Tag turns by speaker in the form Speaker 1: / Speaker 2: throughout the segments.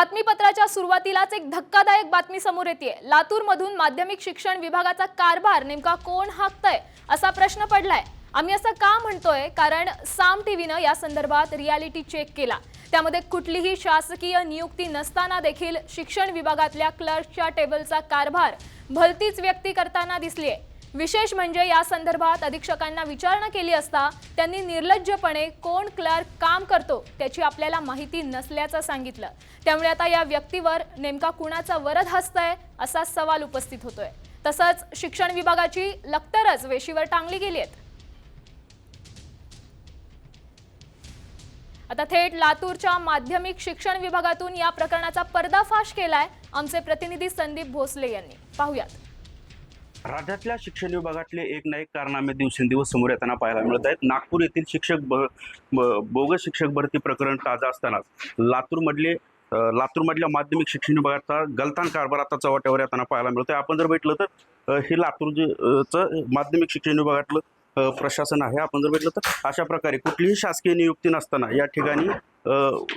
Speaker 1: बातमीपत्राच्या सुरुवातीलाच एक धक्कादायक बातमी समोर येते लातूरमधून माध्यमिक शिक्षण विभागाचा कारभार नेमका कोण हाकतय असा प्रश्न पडलाय. आम्ही असं का म्हणतोय? कारण साम टीव्हीनं या संदर्भात रियालिटी चेक केला. त्यामध्ये कुठलीही शासकीय नियुक्ती नसताना देखील शिक्षण विभागातल्या क्लर्कच्या टेबलचा कारभार भलतीच व्यक्ती करताना दिसलीय. विशेष म्हणजे या संदर्भात अधीक्षकांना विचारणा केली असता त्यांनी निर्लज्जपणे कोण क्लर्क काम करतो त्याची आपल्याला माहिती नसल्याचं सांगितलं. त्यामुळे आता या व्यक्तीवर नेमका कुणाचा वरद हस्त आहे असा सवाल उपस्थित होतोय. तसंच शिक्षण विभागाची लक्तरच वेशीवर टांगली गेली आहेत. आता थेट लातूरच्या माध्यमिक शिक्षण विभागातून या प्रकरणाचा पर्दाफाश केलाय आमचे प्रतिनिधी संदीप भोसले यांनी. पाहुयात.
Speaker 2: राज्यातल्या शिक्षण विभागातले एक ना एक कारनामे दिवसेंदिवस समोर येताना पाहायला मिळत आहेत. नागपूर येथील शिक्षक ब ब- बोगस शिक्षक भरती प्रकरण ताजं असतानाच लातूरमधले लातूरमधल्या माध्यमिक शिक्षण विभागाचा गलतान कारभार आता चव्हाट्यावर येताना पाहायला मिळतोय. आपण जर भेटलं तर हे लातूर जे, माध्यमिक शिक्षण विभागातलं प्रशासन आहे. आपण जर भेटलं तर अशा प्रकारे कुठलीही शासकीय नियुक्ती नसताना या ठिकाणी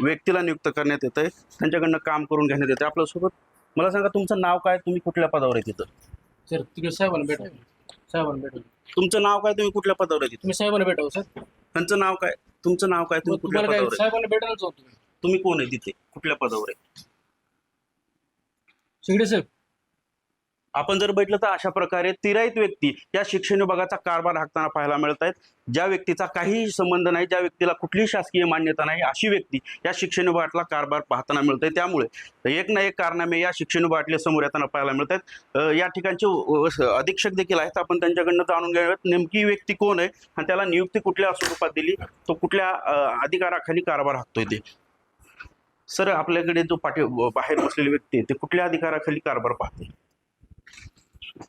Speaker 2: व्यक्तीला नियुक्त करण्यात येत आहे त्यांच्याकडनं काम करून घेण्यात येतं आपल्यासोबत मला सांगा तुमचं नाव काय? तुम्ही कुठल्या पदावर आहे तिथं?
Speaker 3: सर तिकडे साहेबांना भेटा. साहेबांना भेटा.
Speaker 2: तुमचं नाव काय? तुम्ही कुठल्या पदावर आहे तिथं?
Speaker 3: तुम्ही साहेबांना भेटावं सर.
Speaker 2: त्यांचं नाव काय? तुमचं नाव काय? तुम्ही कुठल्या
Speaker 3: तुम्हाला काय
Speaker 2: पदावर आहे?
Speaker 3: साहेबांना भेटायला जाऊ तुम्ही.
Speaker 2: तुम्ही कोण आहे तिथे? कुठल्या पदावर आहे?
Speaker 3: शिगडे साहेब
Speaker 2: आपण जर बघितलं तर अशा प्रकारे तिराईत व्यक्ती या शिक्षण विभागाचा कारभार हाकताना पाहायला मिळत आहेत ज्या व्यक्तीचा काहीही संबंध नाही ज्या व्यक्तीला कुठलीही शासकीय मान्यता नाही अशी व्यक्ती या शिक्षण विभागातला कारभार पाहताना मिळत आहे त्यामुळे एक ना एक कारनामे या शिक्षण विभागातले समोर येताना पाहायला मिळत आहेत या ठिकाणचे अधीक्षक देखील आहेत. आपण त्यांच्याकडनं जाणून घेऊयात. नेमकी व्यक्ती कोण आहे आणि त्याला नियुक्ती कुठल्या स्वरूपात दिली? तो कुठल्या अधिकाराखाली कारभार हाकतोय ते? सर आपल्याकडे जो पाठी बाहेर बसलेली व्यक्ती आहे ते कुठल्या अधिकाराखाली कारभार पाहते?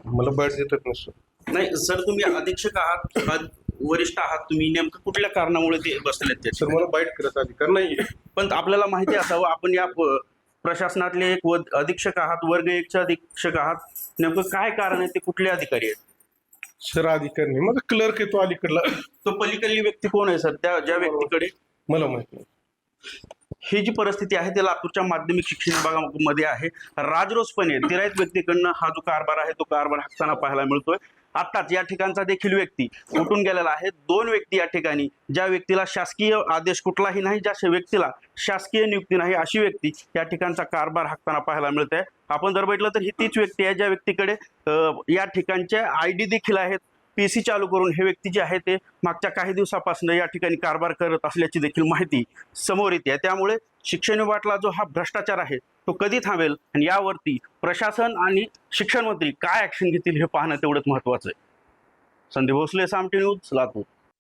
Speaker 4: मला बॅट देतात नसतं
Speaker 2: नाही सर तुम्ही अधीक्षक आहात वरिष्ठ आहात? तुम्ही नेमकं कुठल्या कारणामुळे ते बसलेत
Speaker 4: सर
Speaker 2: त्याचे
Speaker 4: मला बाईट करत अधिकार नाही
Speaker 2: पण आपल्याला माहिती असावं आपण या प- प्रशासनातले एक व- अधीक्षक आहात वर्ग एकचे अधीक्षक आहात. नेमकं काय कारण आहे ते कुठले अधिकारी आहेत?
Speaker 4: सर अधिकार नाही. माझा क्लर्क येतो अलीकडला.
Speaker 2: तो पलीकडली व्यक्ती कोण आहे सर त्या ज्या व्यक्तीकडे?
Speaker 4: मला माहीत नाही.
Speaker 2: ही जी परिस्थिती आहे ती लातूरच्या माध्यमिक शिक्षण विभागामध्ये आहे. राजरोसपणे तिराईत व्यक्तीकडनं हा जो कारभार आहे तो कारभार हाकताना पाहायला मिळतोय. आत्ताच या ठिकाणचा देखील व्यक्ती उठून गेलेला आहे. दोन व्यक्ती या ठिकाणी ज्या व्यक्तीला शासकीय आदेश कुठलाही नाही ज्या व्यक्तीला शासकीय नियुक्ती नाही अशी व्यक्ती या ठिकाणचा कारभार हाकताना पाहायला मिळत आहे आपण जर बघितलं तर ही तीच व्यक्ती आहे ज्या व्यक्तीकडे या ठिकाणचे आय डी देखील आहेत. पी सी चालू करून हे व्यक्ती जे आहे ते मागच्या काही दिवसापासून या ठिकाणी कारभार करत असल्याची देखील माहिती समोर येते आहे. त्यामुळे शिक्षण विभागातला जो हा भ्रष्टाचार आहे तो कधी थांबेल आणि यावरती प्रशासन आणि शिक्षण मंत्री काय ऍक्शन घेतील हे पाहणं तेवढंच महत्वाचं आहे. संदीप भोसले सामटी न्यूज लातूर.